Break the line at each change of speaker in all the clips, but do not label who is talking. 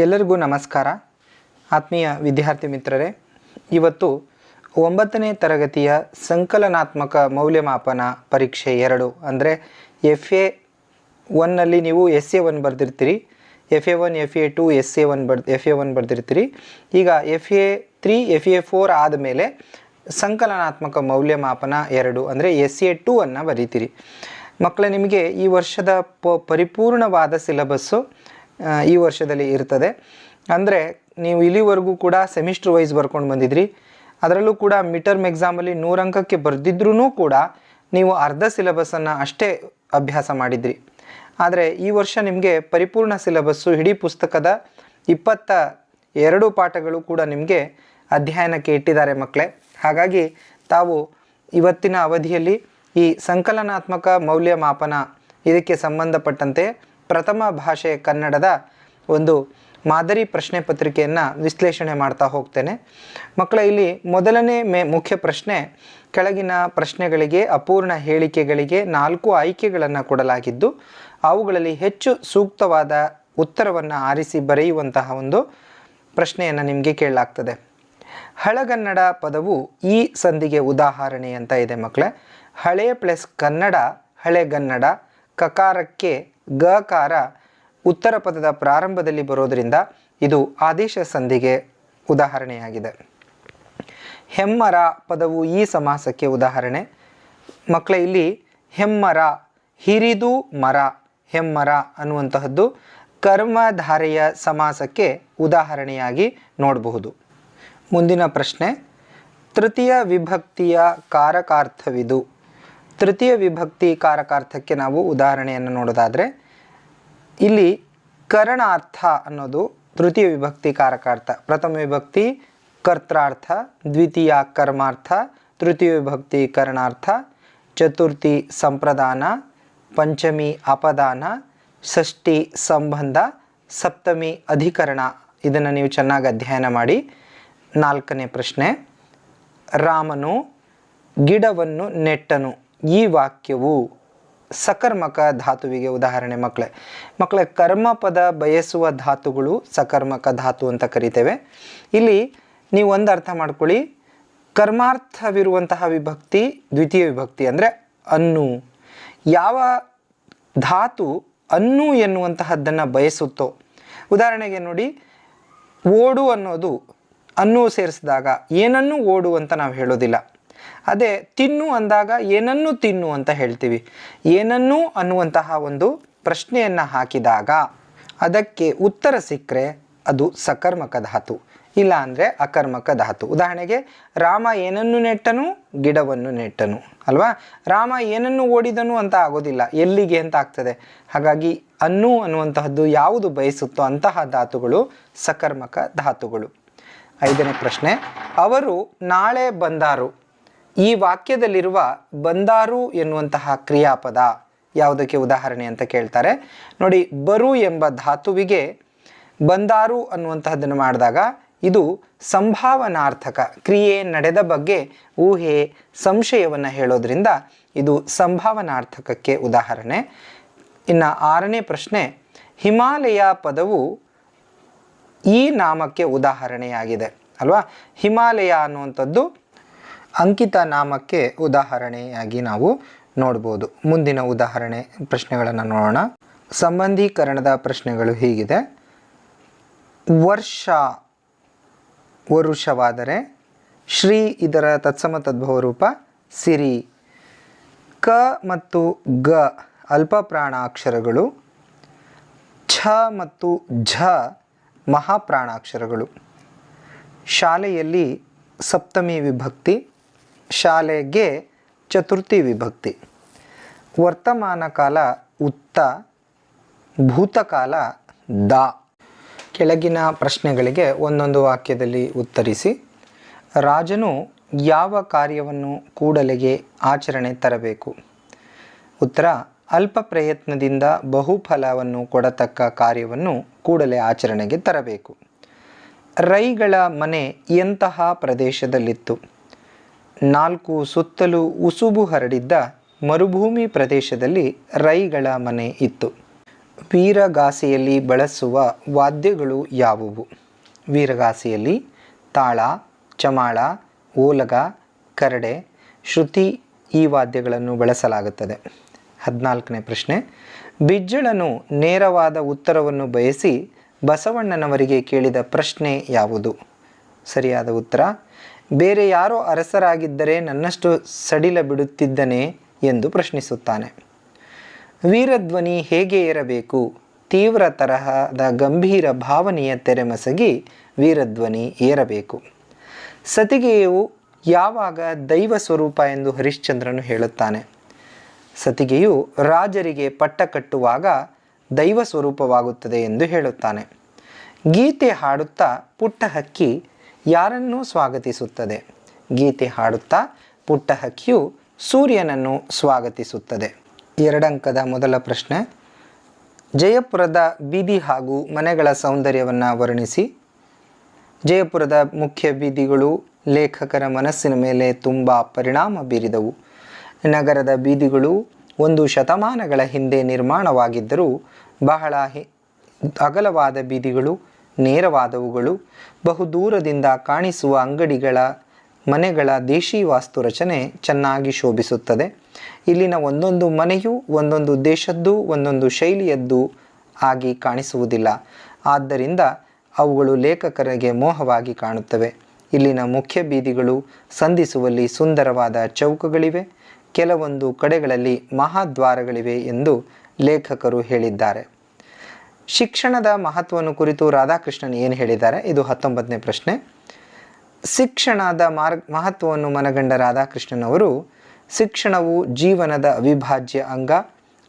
ಎಲ್ಲರಿಗೂ ನಮಸ್ಕಾರ. ಆತ್ಮೀಯ ವಿದ್ಯಾರ್ಥಿ ಮಿತ್ರರೇ, ಇವತ್ತು ಒಂಬತ್ತನೇ ತರಗತಿಯ ಸಂಕಲನಾತ್ಮಕ ಮೌಲ್ಯಮಾಪನ ಪರೀಕ್ಷೆ ಎರಡು ಅಂದರೆ ಎಫ್ ಎ ಒನ್ನಲ್ಲಿ ನೀವು S A one ಬರೆದಿರ್ತೀರಿ. F A one F A two S A one ಬರ್ ಎಫ್ ಎ ಒನ್ ಬರೆದಿರ್ತೀರಿ. ಈಗ F A three F A four ಆದಮೇಲೆ ಸಂಕಲನಾತ್ಮಕ ಮೌಲ್ಯಮಾಪನ ಎರಡು ಅಂದರೆ ಎಸ್ ಎ ಟೂ ಅನ್ನು ಬರೀತೀರಿ. ಮಕ್ಕಳೇ ನಿಮಗೆ ಈ ವರ್ಷದ ಪರಿಪೂರ್ಣವಾದ ಸಿಲೆಬಸ್ಸು ಈ ವರ್ಷದಲ್ಲಿ ಇರ್ತದೆ. ಅಂದರೆ ನೀವು ಇಲ್ಲಿವರೆಗೂ ಕೂಡ ಸೆಮಿಸ್ಟರ್ ವೈಸ್ ಬರ್ಕೊಂಡು ಬಂದಿದ್ರಿ. ಅದರಲ್ಲೂ ಕೂಡ ಮಿಟರ್ಮ್ ಟರ್ಮ್ ಎಕ್ಸಾಮಲ್ಲಿ ನೂರು ಅಂಕಕ್ಕೆ ಬರೆದಿದ್ರೂ ಕೂಡ ನೀವು ಅರ್ಧ ಸಿಲೆಬಸ್ಸನ್ನು ಅಷ್ಟೇ ಅಭ್ಯಾಸ ಮಾಡಿದ್ರಿ. ಆದರೆ ಈ ವರ್ಷ ನಿಮಗೆ ಪರಿಪೂರ್ಣ ಸಿಲೆಬಸ್ಸು ಇಡೀ ಪುಸ್ತಕದ ಇಪ್ಪತ್ತ ಎರಡು ಪಾಠಗಳು ಕೂಡ ನಿಮಗೆ ಅಧ್ಯಯನಕ್ಕೆ ಇಟ್ಟಿದ್ದಾರೆ ಮಕ್ಕಳೇ ಹಾಗಾಗಿ ತಾವು ಇವತ್ತಿನ ಅವಧಿಯಲ್ಲಿ ಈ ಸಂಕಲನಾತ್ಮಕ ಮೌಲ್ಯಮಾಪನ ಇದಕ್ಕೆ ಸಂಬಂಧಪಟ್ಟಂತೆ ಪ್ರಥಮ ಭಾಷೆ ಕನ್ನಡದ ಒಂದು ಮಾದರಿ ಪ್ರಶ್ನೆ ಪತ್ರಿಕೆಯನ್ನು ವಿಶ್ಲೇಷಣೆ ಮಾಡ್ತಾ ಹೋಗ್ತೇನೆ. ಮಕ್ಕಳ, ಇಲ್ಲಿ ಮೊದಲನೇ ಮೇ ಮುಖ್ಯ ಪ್ರಶ್ನೆ, ಕೆಳಗಿನ ಪ್ರಶ್ನೆಗಳಿಗೆ, ಅಪೂರ್ಣ ಹೇಳಿಕೆಗಳಿಗೆ ನಾಲ್ಕು ಆಯ್ಕೆಗಳನ್ನು ಕೊಡಲಾಗಿದ್ದು, ಅವುಗಳಲ್ಲಿ ಹೆಚ್ಚು ಸೂಕ್ತವಾದ ಉತ್ತರವನ್ನು ಆರಿಸಿ ಬರೆಯುವಂತಹ ಒಂದು ಪ್ರಶ್ನೆಯನ್ನು ನಿಮಗೆ ಕೇಳಲಾಗ್ತದೆ. ಹಳಗನ್ನಡ ಪದವು ಈ ಸಂಧಿಗೆ ಉದಾಹರಣೆ ಅಂತ ಇದೆ ಮಕ್ಕಳೇ. ಹಳೆ ಪ್ಲಸ್ ಕನ್ನಡ ಹಳೆಗನ್ನಡ ಕಕಾರಕ್ಕೆ ಗಕಾರ ಉತ್ತರ ಪದದ ಪ್ರಾರಂಭದಲ್ಲಿ ಬರೋದರಿಂದ ಇದು ಆದೇಶ ಸಂಧಿಗೆ ಉದಾಹರಣೆಯಾಗಿದೆ. ಹೆಮ್ಮರ ಪದವು ಈ ಸಮಾಸಕ್ಕೆ ಉದಾಹರಣೆ. ಮಕ್ಕಳ, ಇಲ್ಲಿ ಹೆಮ್ಮರ, ಹಿರಿದು ಮರ, ಹೆಮ್ಮರ ಅನ್ನುವಂತಹದ್ದು ಕರ್ಮಧಾರೆಯ ಸಮಾಸಕ್ಕೆ ಉದಾಹರಣೆಯಾಗಿ ನೋಡಬಹುದು. ಮುಂದಿನ ಪ್ರಶ್ನೆ, ತೃತೀಯ ವಿಭಕ್ತಿಯ ಕಾರಕಾರ್ಥವಿದು. ತೃತೀಯ ವಿಭಕ್ತಿ ಕಾರಕಾರ್ಥಕ್ಕೆ ನಾವು ಉದಾಹರಣೆಯನ್ನು ನೋಡೋದಾದರೆ, ಇಲ್ಲಿ ಕರಣಾರ್ಥ ಅನ್ನೋದು ತೃತೀಯ ವಿಭಕ್ತಿ ಕಾರಕಾರ್ಥ ಪ್ರಥಮ ವಿಭಕ್ತಿ ಕರ್ತಾರ್ಥ, ದ್ವಿತೀಯ ಕರ್ಮಾರ್ಥ, ತೃತೀಯ ವಿಭಕ್ತಿ ಕರಣಾರ್ಥ, ಚತುರ್ಥಿ ಸಂಪ್ರದಾನ, ಪಂಚಮಿ ಅಪದಾನ, ಷಷ್ಠಿ ಸಂಬಂಧ, ಸಪ್ತಮಿ ಅಧಿಕರಣ. ಇದನ್ನು ನೀವು ಚೆನ್ನಾಗಿ ಅಧ್ಯಯನ ಮಾಡಿ. ನಾಲ್ಕನೇ ಪ್ರಶ್ನೆ, ರಾಮನು ಗಿಡವನ್ನು ನೆಟ್ಟನು. ಈ ವಾಕ್ಯವು ಸಕರ್ಮಕ ಧಾತುವಿಗೆ ಉದಾಹರಣೆ ಮಕ್ಕಳೇ ಮಕ್ಕಳೇ ಕರ್ಮಪದ ಬಯಸುವ ಧಾತುಗಳು ಸಕರ್ಮಕ ಧಾತು ಅಂತ ಕರಿತೇವೆ. ಇಲ್ಲಿ ನೀವು ಒಂದು ಅರ್ಥ ಮಾಡ್ಕೊಳ್ಳಿ. ಕರ್ಮಾರ್ಥವಿರುವಂತಹ ವಿಭಕ್ತಿ, ದ್ವಿತೀಯ ವಿಭಕ್ತಿ ಅಂದರೆ ಅನ್ನು. ಯಾವ ಧಾತು ಅನ್ನು ಎನ್ನುವಂತಹದ್ದನ್ನು ಬಯಸುತ್ತೋ. ಉದಾಹರಣೆಗೆ ನೋಡಿ, ಓಡು ಅನ್ನೋದು ಅನ್ನು ಸೇರಿಸಿದಾಗ ಏನನ್ನು ಓಡು ಅಂತ ನಾವು ಹೇಳೋದಿಲ್ಲ. ಅದೇ ತಿನ್ನು ಅಂದಾಗ ಏನನ್ನು ತಿನ್ನು ಅಂತ ಹೇಳ್ತೀವಿ. ಏನನ್ನು ಅನ್ನುವಂತಹ ಒಂದು ಪ್ರಶ್ನೆಯನ್ನು ಹಾಕಿದಾಗ ಅದಕ್ಕೆ ಉತ್ತರ ಸಿಕ್ಕರೆ ಅದು ಸಕರ್ಮಕ ಧಾತು, ಇಲ್ಲ ಅಂದರೆ ಅಕರ್ಮಕ ಧಾತು. ಉದಾಹರಣೆಗೆ ರಾಮ ಏನನ್ನು ನೆಟ್ಟನು? ಗಿಡವನ್ನು ನೆಟ್ಟನು, ಅಲ್ವಾ? ರಾಮ ಏನನ್ನು ಓಡಿದನು ಅಂತ ಆಗೋದಿಲ್ಲ, ಎಲ್ಲಿಗೆ ಅಂತ ಆಗ್ತದೆ. ಹಾಗಾಗಿ ಅನ್ನು ಅನ್ನುವಂತಹದ್ದು ಯಾವುದು ಬಯಸುತ್ತೋ ಅಂತಹ ಧಾತುಗಳು ಸಕರ್ಮಕ ಧಾತುಗಳು. ಐದನೇ ಪ್ರಶ್ನೆ, ಅವರು ನಾಳೆ ಬಂದಾರು ಈ ವಾಕ್ಯದಲ್ಲಿರುವ ಬಂದಾರು ಎನ್ನುವಂತಹ ಕ್ರಿಯಾಪದ ಯಾವುದಕ್ಕೆ ಉದಾಹರಣೆ ಅಂತ ಕೇಳ್ತಾರೆ. ನೋಡಿ, ಬರು ಎಂಬ ಧಾತುವಿಗೆ ಬಂದಾರು ಅನ್ನುವಂತಹದ್ದನ್ನು ಮಾಡಿದಾಗ ಇದು ಸಂಭಾವನಾರ್ಥಕ ಕ್ರಿಯೆ ನಡೆದ ಬಗ್ಗೆ ಊಹೆ, ಸಂಶಯವನ್ನು ಹೇಳೋದ್ರಿಂದ ಇದು ಸಂಭಾವನಾರ್ಥಕಕ್ಕೆ ಉದಾಹರಣೆ. ಇನ್ನು ಆರನೇ ಪ್ರಶ್ನೆ, ಹಿಮಾಲಯ ಪದವು ಈ ನಾಮಕ್ಕೆ ಉದಾಹರಣೆಯಾಗಿದೆ ಅಲ್ವಾ? ಹಿಮಾಲಯ ಅನ್ನುವಂಥದ್ದು ಅಂಕಿತ ನಾಮಕ್ಕೆ ಉದಾಹರಣೆಯಾಗಿ ನಾವು ನೋಡ್ಬೋದು. ಮುಂದಿನ ಉದಾಹರಣೆ ಪ್ರಶ್ನೆಗಳನ್ನು ನೋಡೋಣ. ಸಂಬಂಧೀಕರಣದ ಪ್ರಶ್ನೆಗಳು ಹೀಗಿದೆ. ವರ್ಷ ವರುಷವಾದರೆ ಶ್ರೀ ಇದರ ತತ್ಸಮ ತದ್ಭವ ರೂಪ ಸಿರಿ. ಕ ಮತ್ತು ಗ ಅಲ್ಪ ಪ್ರಾಣಾಕ್ಷರಗಳು. ಛ ಮತ್ತು ಝ ಮಹಾಪ್ರಾಣಾಕ್ಷರಗಳು. ಶಾಲೆಯಲ್ಲಿ ಸಪ್ತಮಿ ವಿಭಕ್ತಿ. ಶಾಲೆಗೆ ಚತುರ್ಥಿ ವಿಭಕ್ತಿ. ವರ್ತಮಾನ ಕಾಲ ಉತ್ತ ಭೂತಕಾಲ ದ. ಕೆಳಗಿನ ಪ್ರಶ್ನೆಗಳಿಗೆ ಒಂದೊಂದು ವಾಕ್ಯದಲ್ಲಿ ಉತ್ತರಿಸಿ, ರಾಜನು ಯಾವ ಕಾರ್ಯವನ್ನು ಕೂಡಲೆಗೆ ಆಚರಣೆ ತರಬೇಕು? ಉತ್ತರ, ಅಲ್ಪ ಪ್ರಯತ್ನದಿಂದ ಬಹುಫಲವನ್ನು ಕೊಡತಕ್ಕ ಕಾರ್ಯವನ್ನು ಕೂಡಲೇ ಆಚರಣೆಗೆ ತರಬೇಕು. ರೈಗಳ ಮನೆ ಎಂತಹ ಪ್ರದೇಶದಲ್ಲಿತ್ತು? ನಾಲ್ಕು ಸುತ್ತಲೂ ಉಸುಬು ಹರಡಿದ್ದ ಮರುಭೂಮಿ ಪ್ರದೇಶದಲ್ಲಿ ರೈಗಳ ಮನೆ ಇತ್ತು. ವೀರಗಾಸೆಯಲ್ಲಿ ಬಳಸುವ ವಾದ್ಯಗಳು ಯಾವುವು? ವೀರಗಾಸೆಯಲ್ಲಿ ತಾಳ, ಚಮಾಳ, ಓಲಗ, ಕರಡೆ, ಶ್ರುತಿ ಈ ವಾದ್ಯಗಳನ್ನು ಬಳಸಲಾಗುತ್ತದೆ. ಹದಿನಾಲ್ಕನೇ ಪ್ರಶ್ನೆ. ಬಿಜ್ಜಳನು ನೇರವಾದ ಉತ್ತರವನ್ನು ಬಯಸಿ ಬಸವಣ್ಣನವರಿಗೆ ಕೇಳಿದ ಪ್ರಶ್ನೆ ಯಾವುದು? ಸರಿಯಾದ ಉತ್ತರ ಬೇರೆ ಯಾರೋ ಅರಸರಾಗಿದ್ದರೆ ನನ್ನಷ್ಟು ಸಡಿಲ ಬಿಡುತ್ತಿದ್ದನೆ ಎಂದು ಪ್ರಶ್ನಿಸುತ್ತಾನೆ. ವೀರಧ್ವನಿ ಹೇಗೆ ಇರಬೇಕು ತೀವ್ರ ತರಹದ ಗಂಭೀರ ಭಾವನೆಯ ತೆರೆಮಸಗಿ ವೀರಧ್ವನಿ ಏರಬೇಕು. ಸತಿಗೆಯು ಯಾವಾಗ ದೈವ ಸ್ವರೂಪ ಎಂದು ಹರಿಶ್ಚಂದ್ರನು ಹೇಳುತ್ತಾನೆ. ಸತಿಗೆಯು ರಾಜರಿಗೆ ಪಟ್ಟ ಕಟ್ಟುವಾಗ ದೈವ ಸ್ವರೂಪವಾಗುತ್ತದೆ ಎಂದು ಹೇಳುತ್ತಾನೆ. ಗೀತೆ ಹಾಡುತ್ತಾ ಪುಟ್ಟ ಹಕ್ಕಿ ಯಾರನ್ನೂ ಸ್ವಾಗತಿಸುತ್ತದೆ? ಗೀತೆ ಹಾಡುತ್ತಾ ಪುಟ್ಟ ಹಕ್ಕಿಯು ಸೂರ್ಯನನ್ನು ಸ್ವಾಗತಿಸುತ್ತದೆ. ಎರಡಂಕದ ಮೊದಲ ಪ್ರಶ್ನೆ. ಜಯಪುರದ ಬೀದಿ ಹಾಗೂ ಮನೆಗಳ ಸೌಂದರ್ಯವನ್ನು ವರ್ಣಿಸಿ. ಜಯಪುರದ ಮುಖ್ಯ ಬೀದಿಗಳು ಲೇಖಕರ ಮನಸ್ಸಿನ ಮೇಲೆ ತುಂಬ ಪರಿಣಾಮ ಬೀರಿದವು. ನಗರದ ಬೀದಿಗಳು ಒಂದು ಶತಮಾನಗಳ ಹಿಂದೆ ನಿರ್ಮಾಣವಾಗಿದ್ದರೂ ಬಹಳ ಅಗಲವಾದ ಬೀದಿಗಳು ನೇರವಾದವುಗಳು ಬಹುದೂರದಿಂದ ಕಾಣಿಸುವ ಅಂಗಡಿಗಳ, ಮನೆಗಳ ದೇಶಿ ವಾಸ್ತು ರಚನೆ ಚೆನ್ನಾಗಿ ಶೋಭಿಸುತ್ತದೆ. ಇಲ್ಲಿನ ಒಂದೊಂದು ಮನೆಯೂ ಒಂದೊಂದು ದೇಶದ್ದು, ಒಂದೊಂದು ಶೈಲಿಯದ್ದು ಆಗಿ ಕಾಣಿಸುವುದಿಲ್ಲ. ಆದ್ದರಿಂದ ಅವುಗಳು ಲೇಖಕರಿಗೆ ಮೋಹವಾಗಿ ಕಾಣುತ್ತವೆ. ಇಲ್ಲಿನ ಮುಖ್ಯ ಬೀದಿಗಳು ಸಂಧಿಸುವಲ್ಲಿ ಸುಂದರವಾದ ಚೌಕಗಳಿವೆ. ಕೆಲವೊಂದು ಕಡೆಗಳಲ್ಲಿ ಮಹಾದ್ವಾರಗಳಿವೆ ಎಂದು ಲೇಖಕರು ಹೇಳಿದ್ದಾರೆ. ಶಿಕ್ಷಣದ ಮಹತ್ವವನ್ನು ಕುರಿತು ರಾಧಾಕೃಷ್ಣನ್ ಏನು ಹೇಳಿದ್ದಾರೆ? ಇದು ಹತ್ತೊಂಬತ್ತನೇ ಪ್ರಶ್ನೆ. ಶಿಕ್ಷಣದ ಮಾರ್ಗ, ಮಹತ್ವವನ್ನು ಮನಗಂಡ ರಾಧಾಕೃಷ್ಣನ್ ಅವರು ಶಿಕ್ಷಣವು ಜೀವನದ ಅವಿಭಾಜ್ಯ ಅಂಗ.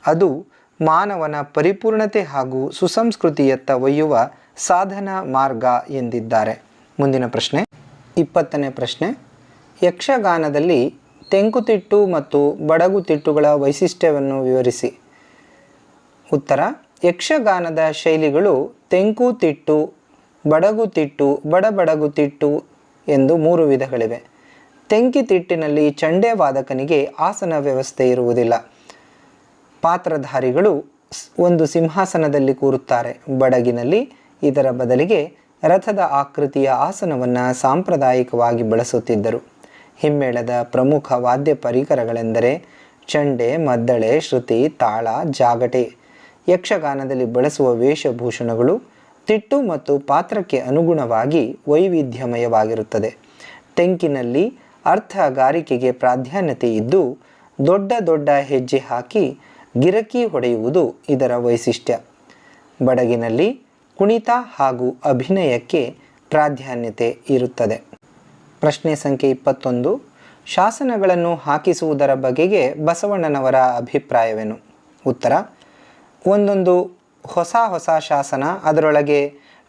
ಅದು ಮಾನವನ ಪರಿಪೂರ್ಣತೆ ಹಾಗೂ ಸುಸಂಸ್ಕೃತಿಯತ್ತ ಒಯ್ಯುವ ಸಾಧನ ಮಾರ್ಗ ಎಂದಿದ್ದಾರೆ. ಮುಂದಿನ ಪ್ರಶ್ನೆ. ಇಪ್ಪತ್ತನೇ ಪ್ರಶ್ನೆ. ಯಕ್ಷಗಾನದಲ್ಲಿ ತೆಂಕುತಿಟ್ಟು ಮತ್ತು ಬಡಗುತಿಟ್ಟುಗಳ ವೈಶಿಷ್ಟ್ಯವನ್ನು ವಿವರಿಸಿ. ಉತ್ತರ. ಯಕ್ಷಗಾನದ ಶೈಲಿಗಳು ತೆಂಕುತಿಟ್ಟು ಬಡಗುತಿಟ್ಟು ಬಡಬಡಗುತಿಟ್ಟು ಎಂದು ಮೂರು ವಿಧಗಳಿವೆ. ತೆಂಕಿತಿಟ್ಟಿನಲ್ಲಿ ಚಂಡೆ ವಾದಕನಿಗೆ ಆಸನ ವ್ಯವಸ್ಥೆ ಇರುವುದಿಲ್ಲ. ಪಾತ್ರಧಾರಿಗಳು ಒಂದು ಸಿಂಹಾಸನದಲ್ಲಿ ಕೂರುತ್ತಾರೆ. ಬಡಗಿನಲ್ಲಿ ಇದರ ಬದಲಿಗೆ ರಥದ ಆಕೃತಿಯ ಆಸನವನ್ನು ಸಾಂಪ್ರದಾಯಿಕವಾಗಿ ಬಳಸುತ್ತಿದ್ದರು. ಹಿಮ್ಮೇಳದ ಪ್ರಮುಖ ವಾದ್ಯ ಪರಿಕರಗಳೆಂದರೆ ಚಂಡೆ, ಮದ್ದಳೆ, ಶ್ರುತಿ, ತಾಳ, ಜಾಗಟೆ ಯಕ್ಷಗಾನದಲ್ಲಿ ಬಳಸುವ ವೇಷಭೂಷಣಗಳು ತಿಟ್ಟು ಮತ್ತು ಪಾತ್ರಕ್ಕೆ ಅನುಗುಣವಾಗಿ ವೈವಿಧ್ಯಮಯವಾಗಿರುತ್ತದೆ. ತೆಂಕಿನಲ್ಲಿ ಅರ್ಥಗಾರಿಕೆಗೆ ಪ್ರಾಧಾನ್ಯತೆ ಇದ್ದು, ದೊಡ್ಡ ದೊಡ್ಡ ಹೆಜ್ಜೆ ಹಾಕಿ ಗಿರಕಿ ಹೊಡೆಯುವುದು ಇದರ ವೈಶಿಷ್ಟ್ಯ. ಬಡಗಿನಲ್ಲಿ ಕುಣಿತ ಹಾಗೂ ಅಭಿನಯಕ್ಕೆ ಪ್ರಾಧಾನ್ಯತೆ ಇರುತ್ತದೆ. ಪ್ರಶ್ನೆ ಸಂಖ್ಯೆ ಇಪ್ಪತ್ತೊಂದು. ಶಾಸನಗಳನ್ನು ಹಾಕಿಸುವುದರ ಬಗೆಗೆ ಬಸವಣ್ಣನವರ ಅಭಿಪ್ರಾಯವೇನು? ಉತ್ತರ ಒಂದೊಂದು ಹೊಸ ಹೊಸ ಶಾಸನ, ಅದರೊಳಗೆ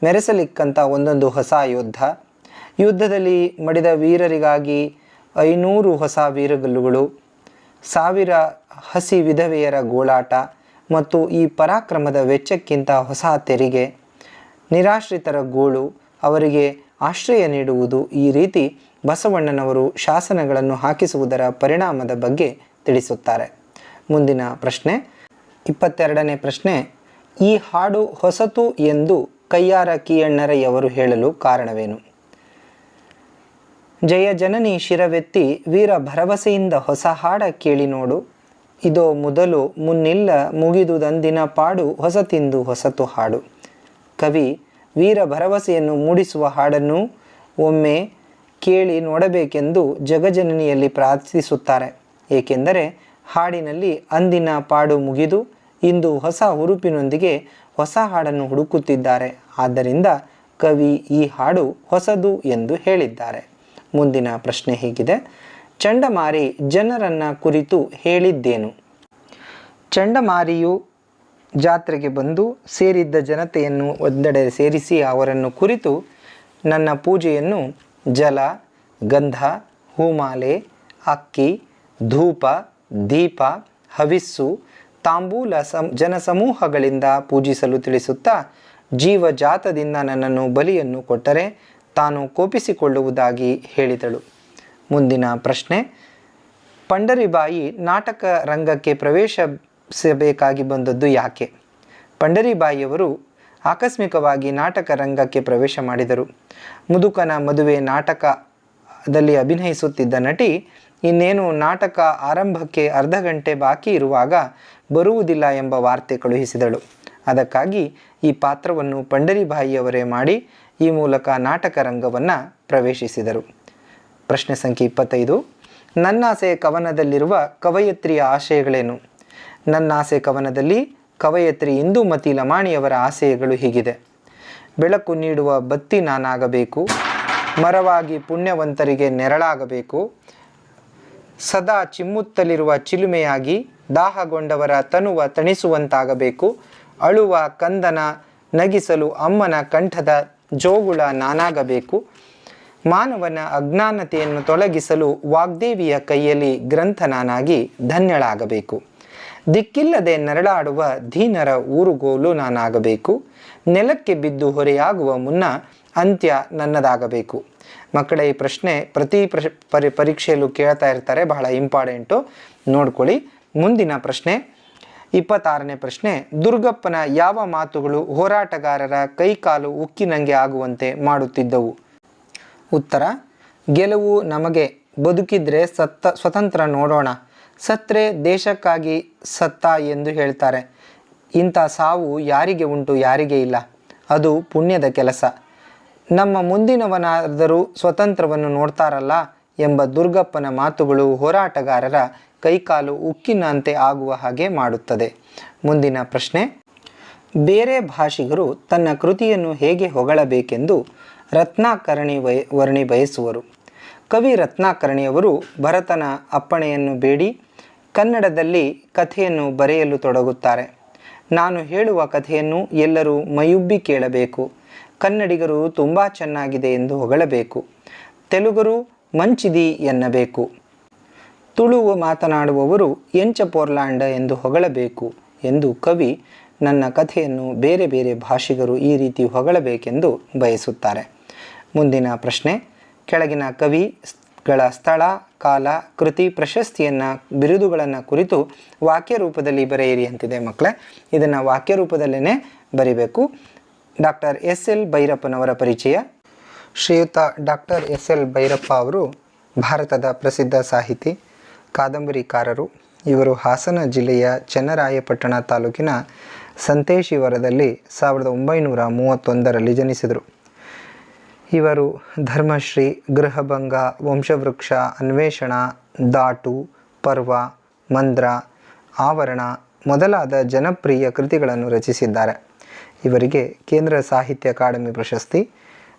ಮೆರೆಸಲಿಕ್ಕಂಥ ಒಂದೊಂದು ಹೊಸ ಯುದ್ಧ. ಯುದ್ಧದಲ್ಲಿ ಮಡಿದ ವೀರರಿಗಾಗಿ ಐನೂರು ಹೊಸ ವೀರಗಲ್ಲುಗಳು, ಸಾವಿರ ಹಸಿ ವಿಧವೆಯರ ಗೋಳಾಟ ಮತ್ತು ಈ ಪರಾಕ್ರಮದ ವೆಚ್ಚಕ್ಕಿಂತ ಹೊಸ ತೆರಿಗೆ. ನಿರಾಶ್ರಿತರ ಗೋಳು ಅವರಿಗೆ ಆಶ್ರಯ ನೀಡುವುದು ಈ ರೀತಿ ಬಸವಣ್ಣನವರು ಶಾಸನಗಳನ್ನು ಹಾಕಿಸುವುದರ ಪರಿಣಾಮದ ಬಗ್ಗೆ ತಿಳಿಸುತ್ತಾರೆ. ಮುಂದಿನ ಪ್ರಶ್ನೆ ಇಪ್ಪತ್ತೆರಡನೇ ಪ್ರಶ್ನೆ, ಈ ಹಾಡು ಹೊಸತು ಎಂದು ಕಯ್ಯಾರ ಕಿಯಣ್ಣರಯ್ಯವರು ಹೇಳಲು ಕಾರಣವೇನು? ಜಯ ಜನನಿ ಶಿರವೆತ್ತಿ ವೀರ ಭರವಸೆಯಿಂದ ಹೊಸ ಹಾಡ ಕೇಳಿ ನೋಡು. ಇದೋ ಮೊದಲು ಮುನ್ನಿಲ್ಲ ಮುಗಿದುದಂದಿನ ಪಾಡು ಹೊಸತಿಂದು ಹೊಸತು ಹಾಡು. ಕವಿ, ವೀರ ಭರವಸೆಯನ್ನು ಮೂಡಿಸುವ ಹಾಡನ್ನು ಒಮ್ಮೆ ಕೇಳಿ ನೋಡಬೇಕೆಂದು ಜಗಜನನಿಯಲ್ಲಿ ಪ್ರಾರ್ಥಿಸುತ್ತಾರೆ. ಏಕೆಂದರೆ ಹಾಡಿನಲ್ಲಿ ಅಂದಿನ ಪಾಡು ಮುಗಿದು ಇಂದು ಹೊಸ ಹುರುಪಿನೊಂದಿಗೆ ಹೊಸ ಹಾಡನ್ನು ಹುಡುಕುತ್ತಿದ್ದಾರೆ. ಆದ್ದರಿಂದ ಕವಿ ಈ ಹಾಡು ಹೊಸದು ಎಂದು ಹೇಳಿದ್ದಾರೆ. ಮುಂದಿನ ಪ್ರಶ್ನೆ ಹೀಗಿದೆ. ಚಂಡಮಾರಿ ಜನರನ್ನ ಕುರಿತು ಹೇಳಿದ್ದೇನು? ಚಂಡಮಾರಿಯು ಜಾತ್ರೆಗೆ ಬಂದು ಸೇರಿದ್ದ ಜನತೆಯನ್ನು ಒಂದೆಡೆ ಸೇರಿಸಿ ಅವರನ್ನು ಕುರಿತು ನನ್ನ ಪೂಜೆಯನ್ನು ಜಲ, ಗಂಧ, ಹೂಮಾಲೆ, ಅಕ್ಕಿ, ಧೂಪ ದೀಪ, ಹವಿಸ್ಸು, ತಾಂಬೂಲ ಜನಸಮೂಹಗಳಿಂದ ಪೂಜಿಸಲು ತಿಳಿಸುತ್ತಾ, ಜೀವಜಾತದಿಂದ ನನ್ನನ್ನು ಬಲಿಯನ್ನು ಕೊಟ್ಟರೆ ತಾನು ಕೋಪಿಸಿಕೊಳ್ಳುವುದಾಗಿ ಹೇಳಿದಳು. ಮುಂದಿನ ಪ್ರಶ್ನೆ, ಪಂಡರಿಬಾಯಿ ನಾಟಕ ರಂಗಕ್ಕೆ ಪ್ರವೇಶಿಸಬೇಕಾಗಿ ಬಂದದ್ದು ಯಾಕೆ? ಪಂಡರಿಬಾಯಿಯವರು ಆಕಸ್ಮಿಕವಾಗಿ ನಾಟಕ ರಂಗಕ್ಕೆ ಪ್ರವೇಶ ಮಾಡಿದರು. ಮುದುಕನ ಮದುವೆ ನಾಟಕದಲ್ಲಿ ಅಭಿನಯಿಸುತ್ತಿದ್ದ ನಟಿ ಇನ್ನೇನು ನಾಟಕ ಆರಂಭಕ್ಕೆ ಅರ್ಧ ಗಂಟೆ ಬಾಕಿ ಇರುವಾಗ ಬರುವುದಿಲ್ಲ ಎಂಬ ವಾರ್ತೆ ಕಳುಹಿಸಿದಳು. ಅದಕ್ಕಾಗಿ ಈ ಪಾತ್ರವನ್ನು ಪಂಡರಿಬಾಯಿಯವರೇ ಮಾಡಿ ಈ ಮೂಲಕ ನಾಟಕ ರಂಗವನ್ನು ಪ್ರವೇಶಿಸಿದರು. ಪ್ರಶ್ನೆ ಸಂಖ್ಯೆ ಇಪ್ಪತ್ತೈದು. ನನ್ನಾಸೆ ಕವನದಲ್ಲಿರುವ ಕವಯತ್ರಿಯ ಆಶಯಗಳೇನು? ನನ್ನಾಸೆ ಕವನದಲ್ಲಿ ಕವಯತ್ರಿ ಇಂದುಮತಿ ಲಮಾಣಿಯವರ ಆಶಯಗಳು ಹೀಗಿದೆ. ಬೆಳಕು ನೀಡುವ ಬತ್ತಿ ನಾನಾಗಬೇಕು. ಮರವಾಗಿ ಪುಣ್ಯವಂತರಿಗೆ ನೆರಳಾಗಬೇಕು. ಸದಾ ಚಿಮ್ಮುತ್ತಲಿರುವ ಚಿಲುಮೆಯಾಗಿ ದಾಹಗೊಂಡವರ ತನುವ ತಣಿಸುವಂತಾಗಬೇಕು. ಅಳುವ ಕಂದನ ನಗಿಸಲು ಅಮ್ಮನ ಕಂಠದ ಜೋಗುಳ ನಾನಾಗಬೇಕು. ಮಾನವನ ಅಜ್ಞಾನತೆಯನ್ನು ತೊಲಗಿಸಲು ವಾಗ್ದೇವಿಯ ಕೈಯಲ್ಲಿ ಗ್ರಂಥ ನಾನಾಗಿ ಧನ್ಯಳಾಗಬೇಕು. ದಿಕ್ಕಿಲ್ಲದೆ ನರಳಾಡುವ ಧೀನರ ಊರುಗೋಲು ನಾನಾಗಬೇಕು. ನೆಲಕ್ಕೆ ಬಿದ್ದು ಹೊರೆಯಾಗುವ ಮುನ್ನ ಅಂತ್ಯ ನನ್ನದಾಗಬೇಕು. ಮಕ್ಕಳ, ಈ ಪ್ರಶ್ನೆ ಪ್ರತಿ ಪರಿ, ಪರೀಕ್ಷೆಯಲ್ಲೂ ಕೇಳ್ತಾ ಇರ್ತಾರೆ, ಬಹಳ ಇಂಪಾರ್ಟೆಂಟು. ನೋಡ್ಕೊಳ್ಳಿ. ಮುಂದಿನ ಪ್ರಶ್ನೆ, ಇಪ್ಪತ್ತಾರನೇ ಪ್ರಶ್ನೆ, ದುರ್ಗಪ್ಪನ ಯಾವ ಮಾತುಗಳು ಹೋರಾಟಗಾರರ ಕೈಕಾಲು ಉಕ್ಕಿನಂಗೆ ಆಗುವಂತೆ ಮಾಡುತ್ತಿದ್ದವು? ಉತ್ತರ, ಗೆಲುವು ನಮಗೆ ಬದುಕಿದ್ರೆ ಸತ್ತ, ಸ್ವತಂತ್ರ ನೋಡೋಣ. ಸತ್ರೆ ದೇಶಕ್ಕಾಗಿ ಸತ್ತ ಎಂದು ಹೇಳ್ತಾರೆ. ಇಂಥ ಸಾವು ಯಾರಿಗೆ ಉಂಟು, ಯಾರಿಗೆ ಇಲ್ಲ? ಅದು ಪುಣ್ಯದ ಕೆಲಸ. ನಮ್ಮ ಮುಂದಿನವನಾದರೂ ಸ್ವತಂತ್ರವನ್ನು ನೋಡ್ತಾರಲ್ಲ ಎಂಬ ದುರ್ಗಪ್ಪನ ಮಾತುಗಳು ಹೋರಾಟಗಾರರ ಕೈಕಾಲು ಉಕ್ಕಿನಂತೆ ಆಗುವ ಹಾಗೆ ಮಾಡುತ್ತದೆ. ಮುಂದಿನ ಪ್ರಶ್ನೆ, ಬೇರೆ ಭಾಷಿಗರು ತನ್ನ ಕೃತಿಯನ್ನು ಹೇಗೆ ಹೊಗಳಬೇಕೆಂದು ರತ್ನಾಕರಣಿ ವಯ ವರ್ಣಿ ಬಯಸುವರು. ಕವಿ ರತ್ನಾಕರಣಿಯವರು ಭರತನ ಅಪ್ಪಣೆಯನ್ನು ಬೇಡಿ, ಕನ್ನಡದಲ್ಲಿ ಕಥೆಯನ್ನು ಬರೆಯಲು ತೊಡಗುತ್ತಾರೆ. ನಾನು ಹೇಳುವ ಕಥೆಯನ್ನು ಎಲ್ಲರೂ ಮೈಯುಬ್ಬಿ ಕೇಳಬೇಕು. ಕನ್ನಡಿಗರು ತುಂಬ ಚೆನ್ನಾಗಿದೆ ಎಂದು ಹೊಗಳಬೇಕು. ತೆಲುಗರು ಮಂಚಿದಿ ಎನ್ನಬೇಕು. ತುಳುವು ಮಾತನಾಡುವವರು ಎಂಚ ಪೋರ್ಲಾಂಡ ಎಂದು ಹೊಗಳಬೇಕು ಎಂದು ಕವಿ ನನ್ನ ಕಥೆಯನ್ನು ಬೇರೆ ಬೇರೆ ಭಾಷಿಗರು ಈ ರೀತಿ ಹೊಗಳಬೇಕೆಂದು ಬಯಸುತ್ತಾರೆ. ಮುಂದಿನ ಪ್ರಶ್ನೆ, ಕೆಳಗಿನ ಕವಿಗಳ ಸ್ಥಳ, ಕಾಲ, ಕೃತಿ, ಪ್ರಶಸ್ತಿಯನ್ನು, ಬಿರುದುಗಳನ್ನು ಕುರಿತು ವಾಕ್ಯ ರೂಪದಲ್ಲಿ ಬರೆಯಿರಿ ಅಂತಿದೆ ಮಕ್ಕಳೇ. ಇದನ್ನು ವಾಕ್ಯ ರೂಪದಲ್ಲೇ ಬರಿಬೇಕು. ಡಾಕ್ಟರ್ ಎಸ್ ಎಲ್ ಭೈರಪ್ಪನವರ ಪರಿಚಯ. ಶ್ರೀಯುತ ಡಾಕ್ಟರ್ ಎಸ್ ಎಲ್ ಭೈರಪ್ಪ ಅವರು ಭಾರತದ ಪ್ರಸಿದ್ಧ ಸಾಹಿತಿ, ಕಾದಂಬರಿಕಾರರು. ಇವರು ಹಾಸನ ಜಿಲ್ಲೆಯ ಚನ್ನರಾಯಪಟ್ಟಣ ತಾಲೂಕಿನ ಸಂತೇಶಿವರದಲ್ಲಿ ಸಾವಿರದ ಒಂಬೈನೂರ ಮೂವತ್ತೊಂದರಲ್ಲಿ ಜನಿಸಿದರು. ಇವರು ಧರ್ಮಶ್ರೀ, ಗೃಹಭಂಗ, ವಂಶವೃಕ್ಷ, ಅನ್ವೇಷಣ, ದಾಟು, ಪರ್ವ, ಮಂದ್ರ, ಆವರಣ ಮೊದಲಾದ ಜನಪ್ರಿಯ ಕೃತಿಗಳನ್ನು ರಚಿಸಿದ್ದಾರೆ. ಇವರಿಗೆ ಕೇಂದ್ರ ಸಾಹಿತ್ಯ ಅಕಾಡೆಮಿ ಪ್ರಶಸ್ತಿ,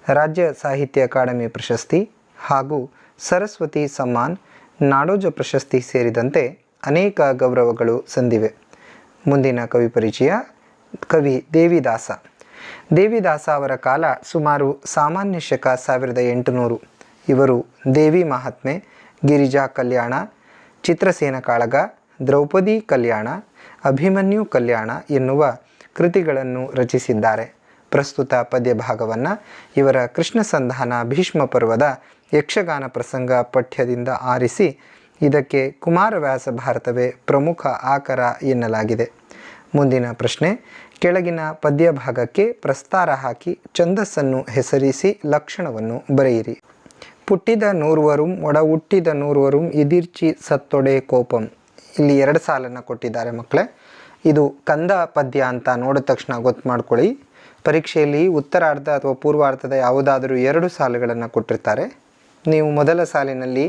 ರಾಜ್ಯ ಸಾಹಿತ್ಯ ಅಕಾಡೆಮಿ ಪ್ರಶಸ್ತಿ ಹಾಗೂ ಸರಸ್ವತಿ ಸಮ್ಮಾನ್ ನಾಡೋಜ ಪ್ರಶಸ್ತಿ ಸೇರಿದಂತೆ ಅನೇಕ ಗೌರವಗಳು ಸಂದಿವೆ. ಮುಂದಿನ ಕವಿ ಪರಿಚಯ, ಕವಿ ದೇವಿದಾಸ. ದೇವಿದಾಸ ಅವರ ಕಾಲ ಸುಮಾರು ಸಾಮಾನ್ಯ ಶಕ ಸಾವಿರದ ಎಂಟುನೂರು. ಇವರು ದೇವಿ ಮಹಾತ್ಮೆ, ಗಿರಿಜಾ ಕಲ್ಯಾಣ, ಚಿತ್ರಸೇನ ಕಾಳಗ, ದ್ರೌಪದಿ ಕಲ್ಯಾಣ, ಅಭಿಮನ್ಯು ಕಲ್ಯಾಣ ಎನ್ನುವ ಕೃತಿಗಳನ್ನು ರಚಿಸಿದ್ದಾರೆ. ಪ್ರಸ್ತುತ ಪದ್ಯ ಭಾಗವನ್ನು ಇವರ ಕೃಷ್ಣ ಸಂಧಾನ ಭೀಷ್ಮ ಪರ್ವದ ಯಕ್ಷಗಾನ ಪ್ರಸಂಗ ಪಠ್ಯದಿಂದ ಆರಿಸಿ, ಇದಕ್ಕೆ ಕುಮಾರವ್ಯಾಸ ಭಾರತವೇ ಪ್ರಮುಖ ಆಕರ ಎನ್ನಲಾಗಿದೆ. ಮುಂದಿನ ಪ್ರಶ್ನೆ, ಕೆಳಗಿನ ಪದ್ಯ ಭಾಗಕ್ಕೆ ಪ್ರಸ್ತಾರ ಹಾಕಿ ಛಂದಸ್ಸನ್ನು ಹೆಸರಿಸಿ ಲಕ್ಷಣವನ್ನು ಬರೆಯಿರಿ. ಪುಟ್ಟಿದ ನೂರ್ವರುಂ ಒಡ ಹುಟ್ಟಿದ ನೂರ್ವರುಂ ಇದಿರ್ಚಿ ಸತ್ತೊಡೆ ಕೋಪಂ. ಇಲ್ಲಿ ಎರಡು ಸಾಲನ್ನು ಕೊಟ್ಟಿದ್ದಾರೆ ಮಕ್ಕಳೇ. ಇದು ಕಂದ ಪದ್ಯ ಅಂತ ನೋಡಿದ ತಕ್ಷಣ ಗೊತ್ತು ಮಾಡ್ಕೊಳ್ಳಿ. ಪರೀಕ್ಷೆಯಲ್ಲಿ ಉತ್ತರಾರ್ಧ ಅಥವಾ ಪೂರ್ವಾರ್ಧದ ಯಾವುದಾದರೂ ಎರಡು ಸಾಲುಗಳನ್ನು ಕೊಟ್ಟಿರ್ತಾರೆ. ನೀವು ಮೊದಲ ಸಾಲಿನಲ್ಲಿ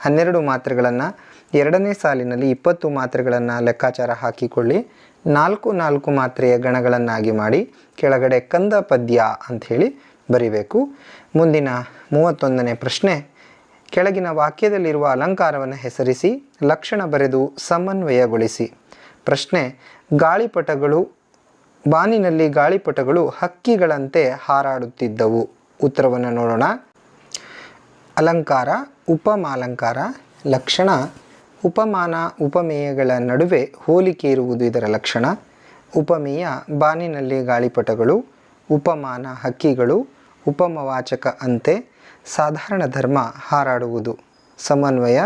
ಹನ್ನೆರಡು ಮಾತ್ರೆಗಳನ್ನು, ಎರಡನೇ ಸಾಲಿನಲ್ಲಿ ಇಪ್ಪತ್ತು ಮಾತ್ರೆಗಳನ್ನು ಲೆಕ್ಕಾಚಾರ ಹಾಕಿಕೊಳ್ಳಿ. ನಾಲ್ಕು ನಾಲ್ಕು ಮಾತ್ರೆಯ ಗಣಗಳನ್ನಾಗಿ ಮಾಡಿ ಕೆಳಗಡೆ ಕಂದ ಪದ್ಯ ಅಂಥೇಳಿ ಬರಿಬೇಕು. ಮುಂದಿನ ಮೂವತ್ತೊಂದನೇ ಪ್ರಶ್ನೆ, ಕೆಳಗಿನ ವಾಕ್ಯದಲ್ಲಿರುವ ಅಲಂಕಾರವನ್ನು ಹೆಸರಿಸಿ, ಲಕ್ಷಣ ಬರೆದು ಸಮನ್ವಯಗೊಳಿಸಿ. ಪ್ರಶ್ನೆ, ಗಾಳಿಪಟಗಳು, ಬಾನಿನಲ್ಲಿ ಗಾಳಿಪಟಗಳು ಹಕ್ಕಿಗಳಂತೆ ಹಾರಾಡುತ್ತಿದ್ದವು. ಉತ್ತರವನ್ನು ನೋಡೋಣ. ಅಲಂಕಾರ, ಉಪಮಾಲಂಕಾರ, ಲಕ್ಷಣ, ಉಪಮಾನ, ಉಪಮೇಯಗಳ ನಡುವೆ ಹೋಲಿಕೆ ಇರುವುದು ಇದರ ಲಕ್ಷಣ. ಉಪಮೇಯ, ಬಾನಿನಲ್ಲಿ ಗಾಳಿಪಟಗಳು, ಉಪಮಾನ ಹಕ್ಕಿಗಳು, ಉಪಮವಾಚಕ ಅಂತೆ ಸಾಧಾರಣ ಧರ್ಮ ಹಾರಾಡುವುದು. ಸಮನ್ವಯ,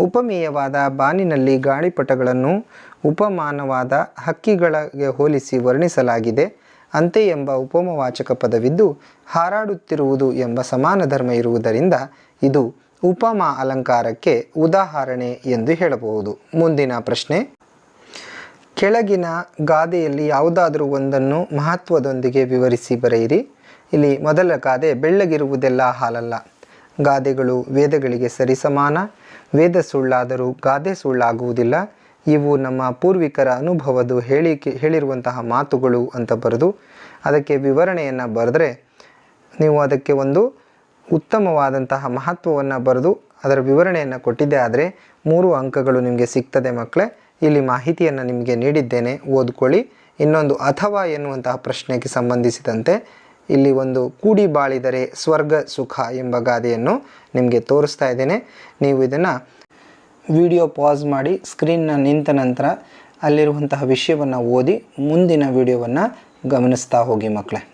ಉಪಮೇಯವಾದ ಬಾನಿನಲ್ಲಿ ಗಾಳಿಪಟಗಳನ್ನು ಉಪಮಾನವಾದ ಹಕ್ಕಿಗಳಿಗೆ ಹೋಲಿಸಿ ವರ್ಣಿಸಲಾಗಿದೆ. ಅಂತೆ ಎಂಬ ಉಪಮವಾಚಕ ಪದವಿದ್ದು ಹಾರಾಡುತ್ತಿರುವುದು ಎಂಬ ಸಮಾನ ಧರ್ಮ ಇರುವುದರಿಂದ ಇದು ಉಪಮಾ ಅಲಂಕಾರಕ್ಕೆ ಉದಾಹರಣೆ ಎಂದು ಹೇಳಬಹುದು. ಮುಂದಿನ ಪ್ರಶ್ನೆ. ಕೆಳಗಿನ ಗಾದೆಯಲ್ಲಿ ಯಾವುದಾದರೂ ಒಂದನ್ನು ಮಹತ್ವದೊಂದಿಗೆ ವಿವರಿಸಿ ಬರೆಯಿರಿ. ಇಲ್ಲಿ ಮೊದಲ ಗಾದೆ ಬೆಳ್ಳಗಿರುವುದೆಲ್ಲ ಹಾಲಲ್ಲ. ಗಾದೆಗಳು ವೇದಗಳಿಗೆ ಸರಿಸಮಾನ. ವೇದ ಸುಳ್ಳಾದರೂ ಗಾದೆ ಸುಳ್ಳಾಗುವುದಿಲ್ಲ. ಇವು ನಮ್ಮ ಪೂರ್ವಿಕರ ಅನುಭವದ ಹೇಳಿಕೆ ಹೇಳಿರುವಂತಹ ಮಾತುಗಳು ಅಂತ ಬರೆದು ಅದಕ್ಕೆ ವಿವರಣೆಯನ್ನು ಬರೆದ್ರೆ ನೀವು ಅದಕ್ಕೆ ಒಂದು ಉತ್ತಮವಾದಂತಹ ಮಹತ್ವವನ್ನು ಬರೆದು ಅದರ ವಿವರಣೆಯನ್ನು ಕೊಟ್ಟಿದ್ದೆ ಆದರೆ ಮೂರು ಅಂಕಗಳು ನಿಮಗೆ ಸಿಗ್ತದೆ ಮಕ್ಕಳೇ ಇಲ್ಲಿ ಮಾಹಿತಿಯನ್ನು ನಿಮಗೆ ನೀಡಿದ್ದೇನೆ. ಓದ್ಕೊಳ್ಳಿ. ಇನ್ನೊಂದು ಅಥವಾ ಎನ್ನುವಂತಹ ಪ್ರಶ್ನೆಗೆ ಸಂಬಂಧಿಸಿದಂತೆ ಇಲ್ಲಿ ಒಂದು ಕೂಡಿ ಬಾಳಿದರೆ ಸ್ವರ್ಗ ಸುಖ ಎಂಬ ಗಾದೆಯನ್ನು ನಿಮಗೆ ತೋರಿಸ್ತಾ ಇದ್ದೇನೆ. ನೀವು ಇದನ್ನು ವಿಡಿಯೋ ಪಾಸ್ ಮಾಡಿ ಸ್ಕ್ರೀನ್ನ ನಿಂತ ನಂತರ ಅಲ್ಲಿರುವಂತಹ ವಿಷಯವನ್ನು ಓದಿ ಮುಂದಿನ ವಿಡಿಯೋವನ್ನು ಗಮನಿಸ್ತಾ ಹೋಗಿ ಮಕ್ಕಳೇ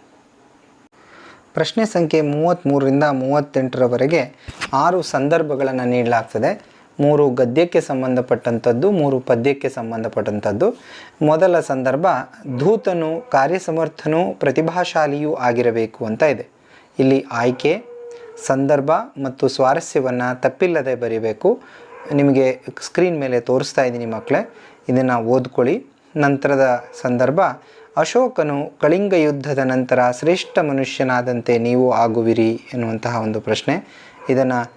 ಪ್ರಶ್ನೆ ಸಂಖ್ಯೆ ಮೂವತ್ತ್ಮೂರರಿಂದ ಮೂವತ್ತೆಂಟರವರೆಗೆ ಆರು ಸಂದರ್ಭಗಳನ್ನು ನೀಡಲಾಗ್ತದೆ. ಮೂರು ಗದ್ಯಕ್ಕೆ ಸಂಬಂಧಪಟ್ಟಂಥದ್ದು, ಮೂರು ಪದ್ಯಕ್ಕೆ ಸಂಬಂಧಪಟ್ಟಂಥದ್ದು. ಮೊದಲ ಸಂದರ್ಭ, ಧೂತನು, ಕಾರ್ಯಸಮರ್ಥನೂ, ಪ್ರತಿಭಾಶಾಲಿಯೂ ಆಗಿರಬೇಕು ಅಂತ ಇದೆ. ಇಲ್ಲಿ ಆಯ್ಕೆ, ಸಂದರ್ಭ ಮತ್ತು ಸ್ವಾರಸ್ಯವನ್ನು ತಪ್ಪಿಲ್ಲದೆ ಬರೀಬೇಕು. ನಿಮಗೆ ಸ್ಕ್ರೀನ್ ಮೇಲೆ ತೋರಿಸ್ತಾ ಇದ್ದೀನಿ ಮಕ್ಕಳೇ. ಇದನ್ನು ಓದ್ಕೊಳ್ಳಿ. ನಂತರದ ಸಂದರ್ಭ, ಅಶೋಕನು ಕಳಿಂಗ ಯುದ್ಧದ ನಂತರ ಶ್ರೇಷ್ಠ ಮನುಷ್ಯನಾದಂತೆ ನೀವು ಆಗುವಿರಿ ಎನ್ನುವಂತಹ ಒಂದು ಪ್ರಶ್ನೆ. ಇದನ್ನು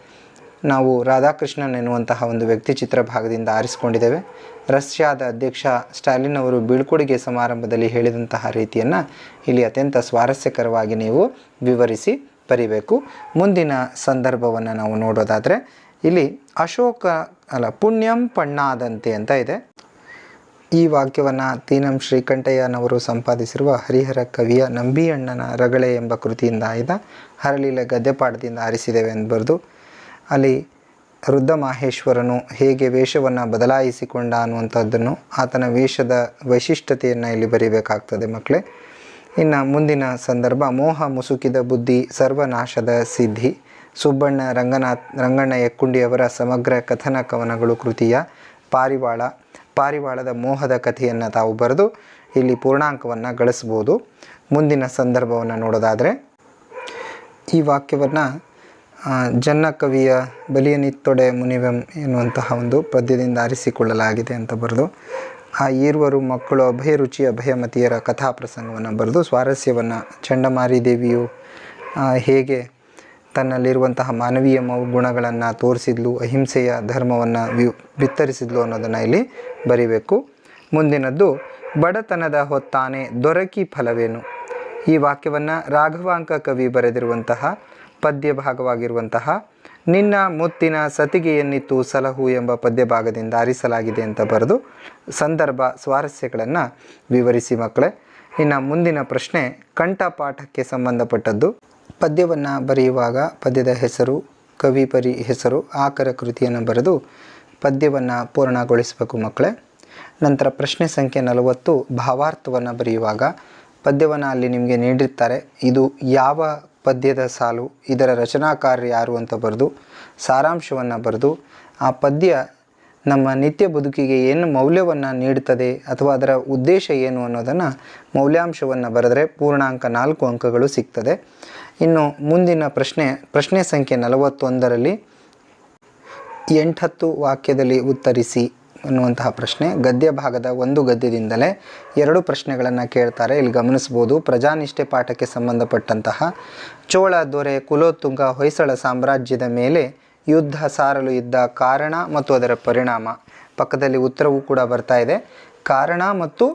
ನಾವು ರಾಧಾಕೃಷ್ಣನ್ ಎನ್ನುವಂತಹ ಒಂದು ವ್ಯಕ್ತಿ ಚಿತ್ರ ಭಾಗದಿಂದ ಆರಿಸಿಕೊಂಡಿದ್ದೇವೆ. ರಷ್ಯಾದ ಅಧ್ಯಕ್ಷ ಸ್ಟಾಲಿನ್ ಅವರು ಬೀಳ್ಕೊಡುಗೆ ಸಮಾರಂಭದಲ್ಲಿ ಹೇಳಿದಂತಹ ರೀತಿಯನ್ನು ಇಲ್ಲಿ ಅತ್ಯಂತ ಸ್ವಾರಸ್ಯಕರವಾಗಿ ನೀವು ವಿವರಿಸಿ ಬರಿಬೇಕು. ಮುಂದಿನ ಸಂದರ್ಭವನ್ನು ನಾವು ನೋಡೋದಾದರೆ ಇಲ್ಲಿ ಅಶೋಕ, ಅಲ್ಲ, ಪುಣ್ಯಂ ಪಣ್ಣಾದಂತೆ ಅಂತ ಇದೆ. ಈ ವಾಕ್ಯವನ್ನು ತೀನಂ ಶ್ರೀಕಂಠಯ್ಯನವರು ಸಂಪಾದಿಸಿರುವ ಹರಿಹರ ಕವಿಯ ನಂಬಿಯಣ್ಣನ ರಗಳೆ ಎಂಬ ಕೃತಿಯಿಂದ ಆಯ್ದ ಹರಳಿಲ ಗದ್ಯಪಾಠದಿಂದ ಆರಿಸಿದ್ದೇವೆ ಎಂದು ಅಲ್ಲಿ ವೃದ್ಧ ಮಾಹೇಶ್ವರನು ಹೇಗೆ ವೇಷವನ್ನು ಬದಲಾಯಿಸಿಕೊಂಡ ಅನ್ನುವಂಥದ್ದನ್ನು ಆತನ ವೇಷದ ವೈಶಿಷ್ಟ್ಯತೆಯನ್ನು ಇಲ್ಲಿ ಬರೀಬೇಕಾಗ್ತದೆ ಮಕ್ಕಳೇ. ಇನ್ನು ಮುಂದಿನ ಸಂದರ್ಭ, ಮೋಹ ಮುಸುಕಿದ ಬುದ್ಧಿ, ಸರ್ವನಾಶದ ಸಿದ್ಧಿ. ಸುಬ್ಬಣ್ಣ ರಂಗನಾಥ್, ರಂಗಣ್ಣ ಯಕ್ಕುಂಡಿಯವರ ಸಮಗ್ರ ಕಥನ ಕವನಗಳು ಕೃತಿಯ ಪಾರಿವಾಳ. ಪಾರಿವಾಳದ ಮೋಹದ ಕಥೆಯನ್ನು ತಾವು ಬರೆದು ಇಲ್ಲಿ ಪೂರ್ಣಾಂಕವನ್ನು ಗಳಿಸ್ಬೋದು ಮುಂದಿನ ಸಂದರ್ಭವನ್ನು ನೋಡೋದಾದರೆ, ಈ ವಾಕ್ಯವನ್ನು ಜನ್ನ ಕವಿಯ ಬಲಿಯನಿತ್ತೊಡೆ ಮುನಿವೆಂ ಎನ್ನುವಂತಹ ಒಂದು ಪದ್ಯದಿಂದ ಆರಿಸಿಕೊಳ್ಳಲಾಗಿದೆ ಅಂತ ಬರೆದು, ಆ ಈರ್ವರು ಮಕ್ಕಳು ಅಭಯ ರುಚಿ ಅಭಯಮತಿಯರ ಕಥಾ ಪ್ರಸಂಗವನ್ನು ಬರೆದು, ಸ್ವಾರಸ್ಯವನ್ನು ಚಂಡಮಾರಿ ದೇವಿಯು ಹೇಗೆ ತನ್ನಲ್ಲಿರುವಂತಹ ಮಾನವೀಯ ಗುಣಗಳನ್ನು ತೋರಿಸಿದ್ಲು, ಅಹಿಂಸೆಯ ಧರ್ಮವನ್ನು ವಿ ಬಿತ್ತರಿಸಿದ್ಲು ಅನ್ನೋದನ್ನು ಇಲ್ಲಿ ಬರಿಬೇಕು. ಮುಂದಿನದ್ದು, ಬಡತನದ ಹೊತ್ತಾನೆ ದೊರಕಿ ಫಲವೇನು? ಈ ವಾಕ್ಯವನ್ನು ರಾಘವಾಂಕ ಕವಿ ಬರೆದಿರುವಂತಹ, ಪದ್ಯ ಭಾಗವಾಗಿರುವಂತಹ, ನಿನ್ನ ಮುತ್ತಿನ ಸತಿಗೆಯನ್ನಿತ್ತು ಸಲಹು ಎಂಬ ಪದ್ಯ ಭಾಗದಿಂದ ಆರಿಸಲಾಗಿದೆ ಅಂತ ಬರೆದು ಸಂದರ್ಭ ಸ್ವಾರಸ್ಯಗಳನ್ನು ವಿವರಿಸಿ ಮಕ್ಕಳೇ. ಇನ್ನು ಮುಂದಿನ ಪ್ರಶ್ನೆ, ಕಂಠಪಾಠಕ್ಕೆ ಸಂಬಂಧಪಟ್ಟದ್ದು. ಪದ್ಯವನ್ನು ಬರೆಯುವಾಗ ಪದ್ಯದ ಹೆಸರು, ಕವಿ ಪರಿ ಹೆಸರು, ಆಕರ ಕೃತಿಯನ್ನು ಬರೆದು ಪದ್ಯವನ್ನು ಪೂರ್ಣಗೊಳಿಸಬೇಕು ಮಕ್ಕಳೇ. ನಂತರ ಪ್ರಶ್ನೆ ಸಂಖ್ಯೆ ನಲವತ್ತು, ಭಾವಾರ್ಥವನ್ನು ಬರೆಯುವಾಗ ಪದ್ಯವನ್ನು ಅಲ್ಲಿ ನಿಮಗೆ ನೀಡಿರ್ತಾರೆ. ಇದು ಯಾವ ಪದ್ಯದ ಸಾಲು, ಇದರ ರಚನಾಕಾರ ಯಾರು ಅಂತ ಬರೆದು, ಸಾರಾಂಶವನ್ನು ಬರೆದು, ಆ ಪದ್ಯ ನಮ್ಮ ನಿತ್ಯ ಬದುಕಿಗೆ ಏನು ಮೌಲ್ಯವನ್ನು ನೀಡುತ್ತದೆ ಅಥವಾ ಅದರ ಉದ್ದೇಶ ಏನು ಅನ್ನೋದನ್ನು ಮೌಲ್ಯಾಂಶವನ್ನು ಬರೆದರೆ ಪೂರ್ಣಾಂಕ ನಾಲ್ಕು ಅಂಕಗಳು ಸಿಗ್ತದೆ. ಇನ್ನು ಮುಂದಿನ ಪ್ರಶ್ನೆ ಪ್ರಶ್ನೆ ಸಂಖ್ಯೆ ನಲವತ್ತೊಂದರಲ್ಲಿ ಎಂಟತ್ತು ವಾಕ್ಯದಲ್ಲಿ ಉತ್ತರಿಸಿ ಅನ್ನುವಂತಹ ಪ್ರಶ್ನೆ. ಗದ್ಯ ಭಾಗದ ಒಂದು ಗದ್ಯದಿಂದಲೇ ಎರಡು ಪ್ರಶ್ನೆಗಳನ್ನು ಕೇಳ್ತಾರೆ. ಇಲ್ಲಿ ಗಮನಿಸ್ಬೋದು ಪ್ರಜಾನಿಷ್ಠೆ ಪಾಠಕ್ಕೆ ಸಂಬಂಧಪಟ್ಟಂತಹ ಚೋಳ ದೊರೆ ಕುಲೋತ್ತುಂಗ ಹೊಯ್ಸಳ ಸಾಮ್ರಾಜ್ಯದ ಮೇಲೆ ಯುದ್ಧ ಸಾರಲು ಇದ್ದ ಕಾರಣ ಮತ್ತು ಅದರ ಪರಿಣಾಮ. ಪಕ್ಕದಲ್ಲಿ ಉತ್ತರವೂ ಕೂಡ ಬರ್ತಾ ಇದೆ. ಕಾರಣ ಮತ್ತು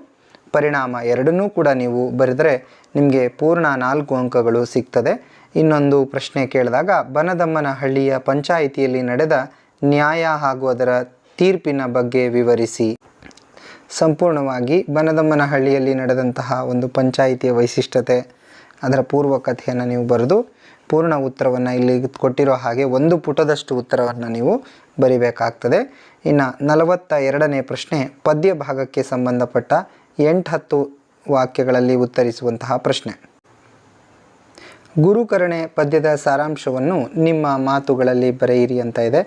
ಪರಿಣಾಮ ಎರಡನ್ನೂ ಕೂಡ ನೀವು ಬರೆದರೆ ನಿಮಗೆ ಪೂರ್ಣ ನಾಲ್ಕು ಅಂಕಗಳು ಸಿಗ್ತದೆ. ಇನ್ನೊಂದು ಪ್ರಶ್ನೆ ಕೇಳಿದಾಗ ಬನದಮ್ಮನ ಹಳ್ಳಿಯ ಪಂಚಾಯಿತಿಯಲ್ಲಿ ನಡೆದ ನ್ಯಾಯ ಹಾಗೂ ಅದರ ತೀರ್ಪಿನ ಬಗ್ಗೆ ವಿವರಿಸಿ. ಸಂಪೂರ್ಣವಾಗಿ ಬನದಮ್ಮನ ಹಳ್ಳಿಯಲ್ಲಿ ನಡೆದಂತಹ ಒಂದು ಪಂಚಾಯಿತಿಯ ವೈಶಿಷ್ಟ್ಯತೆ, ಅದರ ಪೂರ್ವ ಕಥೆಯನ್ನು ನೀವು ಬರೆದು, ಪೂರ್ಣ ಉತ್ತರವನ್ನು ಇಲ್ಲಿ ಕೊಟ್ಟಿರೋ ಹಾಗೆ ಒಂದು ಪುಟದಷ್ಟು ಉತ್ತರವನ್ನು ನೀವು ಬರಿಬೇಕಾಗ್ತದೆ. ಇನ್ನು ನಲವತ್ತ ಎರಡನೇ ಪ್ರಶ್ನೆ ಪದ್ಯ ಭಾಗಕ್ಕೆ ಸಂಬಂಧಪಟ್ಟ ಎಂಟು ಹತ್ತು ವಾಕ್ಯಗಳಲ್ಲಿ ಉತ್ತರಿಸುವಂತಹ ಪ್ರಶ್ನೆ. ಗುರುಕರಣೆ ಪದ್ಯದ ಸಾರಾಂಶವನ್ನು ನಿಮ್ಮ ಮಾತುಗಳಲ್ಲಿ ಬರೆಯಿರಿ ಅಂತ ಇದೆ.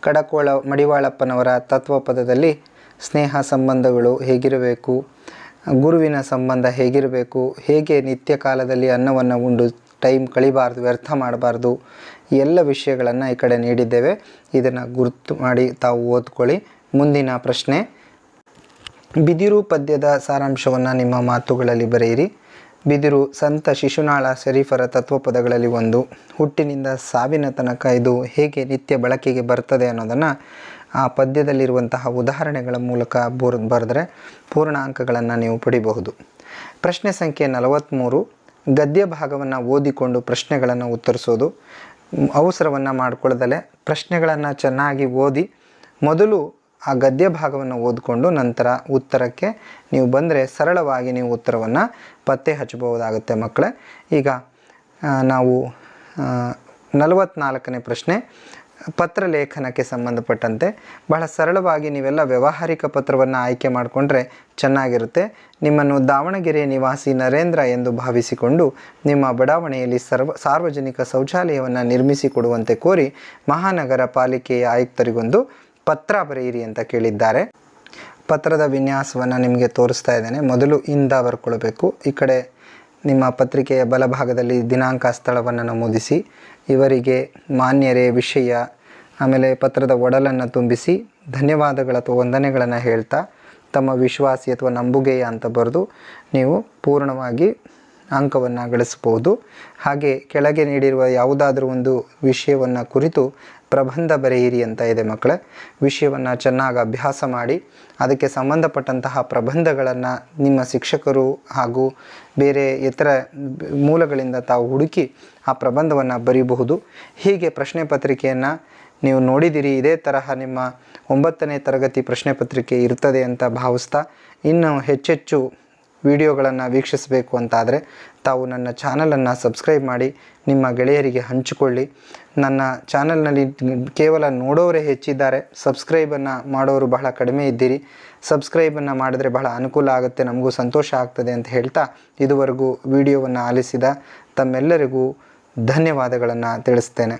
ಕಡಕೋಳ ಮಡಿವಾಳಪ್ಪನವರ ತತ್ವಪದದಲ್ಲಿ ಸ್ನೇಹ ಸಂಬಂಧಗಳು ಹೇಗಿರಬೇಕು, ಗುರುವಿನ ಸಂಬಂಧ ಹೇಗಿರಬೇಕು, ಹೇಗೆ ನಿತ್ಯ ಕಾಲದಲ್ಲಿ ಅನ್ನವನ್ನು ಉಂಡು, ಟೈಮ್ ಕಳಿಬಾರ್ದು, ವ್ಯರ್ಥ ಮಾಡಬಾರ್ದು ಎಲ್ಲ ವಿಷಯಗಳನ್ನು ಈ ಕಡೆ ನೀಡಿದ್ದೇವೆ. ಇದನ್ನು ಗುರುತು ಮಾಡಿ ತಾವು ಓದ್ಕೊಳ್ಳಿ. ಮುಂದಿನ ಪ್ರಶ್ನೆ ಬಿದಿರು ಪದ್ಯದ ಸಾರಾಂಶವನ್ನು ನಿಮ್ಮ ಮಾತುಗಳಲ್ಲಿ ಬರೆಯಿರಿ. ಬಿದಿರು ಸಂತ ಶಿಶುನಾಳ ಶರೀಫರ ತತ್ವಪದಗಳಲ್ಲಿ ಒಂದು. ಹುಟ್ಟಿನಿಂದ ಸಾವಿನ ತನಕ ಇದು ಹೇಗೆ ನಿತ್ಯ ಬಳಕೆಗೆ ಬರ್ತದೆ ಅನ್ನೋದನ್ನು ಆ ಪದ್ಯದಲ್ಲಿರುವಂತಹ ಉದಾಹರಣೆಗಳ ಮೂಲಕ ಬೋರ್, ಬರೆದ್ರೆ ಪೂರ್ಣ ಅಂಕಗಳನ್ನು ನೀವು ಪಡಿಬಹುದು. ಪ್ರಶ್ನೆ ಸಂಖ್ಯೆ ನಲವತ್ತ್ಮೂರು ಗದ್ಯ ಭಾಗವನ್ನು ಓದಿಕೊಂಡು ಪ್ರಶ್ನೆಗಳನ್ನು ಉತ್ತರಿಸೋದು. ಅವಸರವನ್ನು ಮಾಡಿಕೊಳ್ಳದಲೆ ಪ್ರಶ್ನೆಗಳನ್ನು ಚೆನ್ನಾಗಿ ಓದಿ ಮೊದಲು ಆ ಗದ್ಯ ಭಾಗವನ್ನು ಓದಿಕೊಂಡು ನಂತರ ಉತ್ತರಕ್ಕೆ ನೀವು ಬಂದರೆ ಸರಳವಾಗಿ ನೀವು ಉತ್ತರವನ್ನು ಪತ್ತೆ ಹಚ್ಚಬಹುದಾಗುತ್ತೆ ಮಕ್ಕಳೇ. ಈಗ ನಾವು ನಲವತ್ನಾಲ್ಕನೇ ಪ್ರಶ್ನೆ, ಪತ್ರ ಲೇಖನಕ್ಕೆ ಸಂಬಂಧಪಟ್ಟಂತೆ ಬಹಳ ಸರಳವಾಗಿ ನೀವೆಲ್ಲ ವ್ಯಾವಹಾರಿಕ ಪತ್ರವನ್ನು ಆಯ್ಕೆ ಮಾಡಿಕೊಂಡ್ರೆ ಚೆನ್ನಾಗಿರುತ್ತೆ. ನಿಮ್ಮನ್ನು ದಾವಣಗೆರೆ ನಿವಾಸಿ ನರೇಂದ್ರ ಎಂದು ಭಾವಿಸಿಕೊಂಡು ನಿಮ್ಮ ಬಡಾವಣೆಯಲ್ಲಿ ಸರ್ವ, ಸಾರ್ವಜನಿಕ ಶೌಚಾಲಯವನ್ನು ನಿರ್ಮಿಸಿಕೊಡುವಂತೆ ಕೋರಿ ಮಹಾನಗರ ಪಾಲಿಕೆಯ ಆಯುಕ್ತರಿಗೊಂದು ಪತ್ರ ಬರೆಯಿರಿ ಅಂತ ಕೇಳಿದ್ದಾರೆ. ಪತ್ರದ ವಿನ್ಯಾಸವನ್ನು ನಿಮಗೆ ತೋರಿಸ್ತಾ ಇದ್ದೇನೆ. ಮೊದಲು ಇಂದ ಬರ್ಕೊಳ್ಬೇಕು. ಈ ಕಡೆ ನಿಮ್ಮ ಪತ್ರಿಕೆಯ ಬಲಭಾಗದಲ್ಲಿ ದಿನಾಂಕ ಸ್ಥಳವನ್ನು ನಮೂದಿಸಿ. ಇವರಿಗೆ ಮಾನ್ಯರೇ ವಿಷಯ, ಆಮೇಲೆ ಪತ್ರದ ಒಡಲನ್ನು ತುಂಬಿಸಿ ಧನ್ಯವಾದಗಳ ಅಥವಾ ವಂದನೆಗಳನ್ನು ಹೇಳ್ತಾ ತಮ್ಮ ವಿಶ್ವಾಸಿ ಅಥವಾ ನಂಬುಗೆಯ ಅಂತ ಬರೆದು ನೀವು ಪೂರ್ಣವಾಗಿ ಅಂಕವನ್ನು ಗಳಿಸ್ಬೋದು ಹಾಗೆ ಕೆಳಗೆ ನೀಡಿರುವ ಯಾವುದಾದ್ರೂ ಒಂದು ವಿಷಯವನ್ನು ಕುರಿತು ಪ್ರಬಂಧ ಬರೆಯಿರಿ ಅಂತ ಇದೆ ಮಕ್ಕಳೇ. ವಿಷಯವನ್ನು ಚೆನ್ನಾಗಿ ಅಭ್ಯಾಸ ಮಾಡಿ, ಅದಕ್ಕೆ ಸಂಬಂಧಪಟ್ಟಂತಹ ಪ್ರಬಂಧಗಳನ್ನು ನಿಮ್ಮ ಶಿಕ್ಷಕರು ಹಾಗೂ ಬೇರೆ ಇತರ ಮೂಲಗಳಿಂದ ತಾವು ಹುಡುಕಿ ಆ ಪ್ರಬಂಧವನ್ನು ಬರೀಬಹುದು. ಹೀಗೆ ಪ್ರಶ್ನೆ ಪತ್ರಿಕೆಯನ್ನು ನೀವು ನೋಡಿದಿರಿ, ಇದೇ ತರಹ ನಿಮ್ಮ ಒಂಬತ್ತನೇ ತರಗತಿ ಪ್ರಶ್ನೆ ಪತ್ರಿಕೆ ಇರ್ತದೆ ಅಂತ ಭಾವಿಸ್ತಾ, ಇನ್ನು ಹೆಚ್ಚೆಚ್ಚು ವಿಡಿಯೋಗಳನ್ನು ವೀಕ್ಷಿಸಬೇಕು ಅಂತಾದರೆ ತಾವು ನನ್ನ ಚಾನಲನ್ನು ಸಬ್ಸ್ಕ್ರೈಬ್ ಮಾಡಿ ನಿಮ್ಮ ಗೆಳೆಯರಿಗೆ ಹಂಚಿಕೊಳ್ಳಿ. ನನ್ನ ಚಾನಲ್ನಲ್ಲಿ ಕೇವಲ ನೋಡೋರೇ ಹೆಚ್ಚಿದ್ದಾರೆ. ಸಬ್ಸ್ಕ್ರೈಬನ್ನು ಮಾಡೋರು ಬಹಳ ಕಡಿಮೆ ಇದ್ದೀರಿ. ಸಬ್ಸ್ಕ್ರೈಬನ್ನು ಮಾಡಿದ್ರೆ ಬಹಳ ಅನುಕೂಲ ಆಗುತ್ತೆ, ನಮಗೂ ಸಂತೋಷ ಆಗ್ತದೆ ಅಂತ ಹೇಳ್ತಾ ಇದುವರೆಗೂ ವಿಡಿಯೋವನ್ನು ಆಲಿಸಿದ ತಮ್ಮೆಲ್ಲರಿಗೂ ಧನ್ಯವಾದಗಳನ್ನು ತಿಳಿಸ್ತೇನೆ.